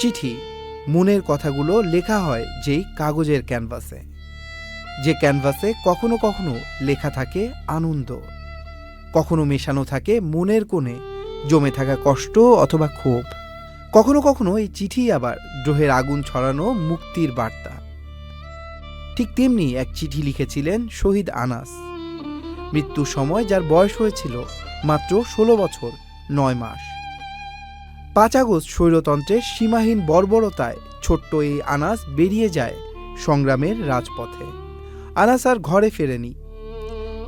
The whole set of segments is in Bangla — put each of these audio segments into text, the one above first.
চিঠি, মনের কথাগুলো লেখা হয় যেই কাগজের ক্যানভাসে। যে ক্যানভাসে কখনো কখনো লেখা থাকে আনন্দ। কখনো মেশানো থাকে মনের কোণে, জমে থাকা কষ্ট অথবা ক্ষোভ। কখনো কখনো এই চিঠি আবার দ্রোহের আগুন ছড়ানো মুক্তির বার্তা। ঠিক তেমনি এক চিঠি লিখেছিলেন শহীদ আনাস। মৃত্যুর সময় যার বয়স হয়েছিল মাত্র ষোলো বছর, নয় মাস। পাঁচ আগস্ট স্বৈরতন্ত্রের সীমাহীন বর্বরতায় ছোট্ট এই আনাস বেরিয়ে যায় সংগ্রামের রাজপথে। আনাস আর ঘরে ফেরেনি।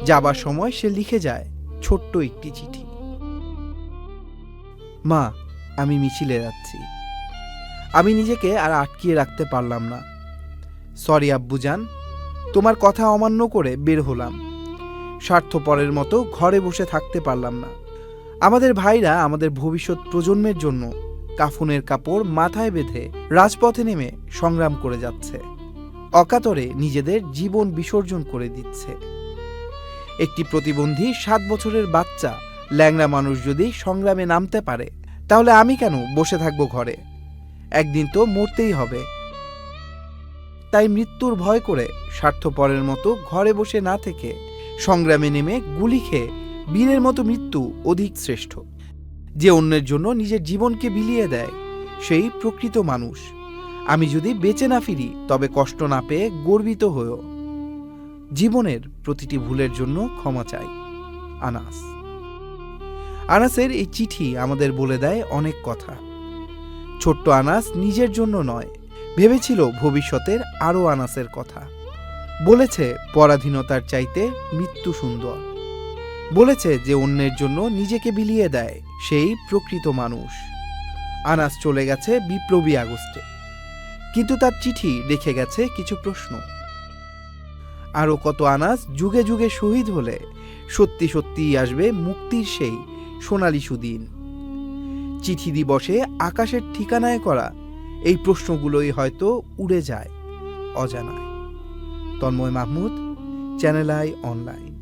যাবার সময় সে লিখে যায় ছোট্ট একটি চিঠি। মা, আমি মিছিলে যাচ্ছি। আমি নিজেকে আর আটকিয়ে রাখতে পারলাম না। সরি আব্বুজান তোমার কথা অমান্য করে বের হলাম। স্বার্থপরের মতো ঘরে বসে থাকতে পারলাম না। আমাদের ভাইরা আমাদের ভবিষ্যৎ প্রজন্মের জন্য কাফনের কাপড় মাথায় বেঁধে রাজপথে নেমে সংগ্রাম করে যাচ্ছে। অকাতরে নিজেদের জীবন বিসর্জন করে দিচ্ছে। একটি প্রতিবন্ধী সাত বছরের বাচ্চা, ল্যাংড়া মানুষ যদি সংগ্রামে নামতে পারে, তাহলে আমি কেন বসে থাকব ঘরে? একদিন তো মরতেই হবে। তাই মৃত্যুর ভয় করে স্বার্থপরের মতো ঘরে বসে না থেকে সংগ্রামে নেমে গুলি খেয়ে বীরের মতো মৃত্যু অধিক শ্রেষ্ঠ। যে অন্যের জন্য নিজের জীবনকে বিলিয়ে দেয়, সেই প্রকৃত মানুষ। আমি যদি বেঁচে না ফিরি, তবে কষ্ট না পেয়ে গর্বিত হয়েও। জীবনের প্রতিটি ভুলের জন্য ক্ষমা চাই। আনাস। আনাসের এই চিঠি আমাদের বলে দেয় অনেক কথা। ছোট্ট আনাস নিজের জন্য নয়, ভেবেছিল ভবিষ্যতের আরও আনাসের কথা। বলেছে, পরাধীনতার চাইতে মৃত্যু সুন্দর। বলেছে যে অন্যের জন্য নিজেকে বিলিয়ে দেয় সেই প্রকৃত মানুষ। আনাস চলে গেছে বিপ্লবী আগস্টে। কিন্তু তার চিঠি রেখে গেছে কিছু প্রশ্ন। আরও কত আনাস যুগে যুগে শহীদ হলে, সত্যি সত্যিই আসবে মুক্তির সেই সোনালি সুদিন। চিঠি দিবসে আকাশের ঠিকানায় করা এই প্রশ্নগুলোই হয়তো উড়ে যায় অজানায়। Tanmoy Mahmud, channel I online.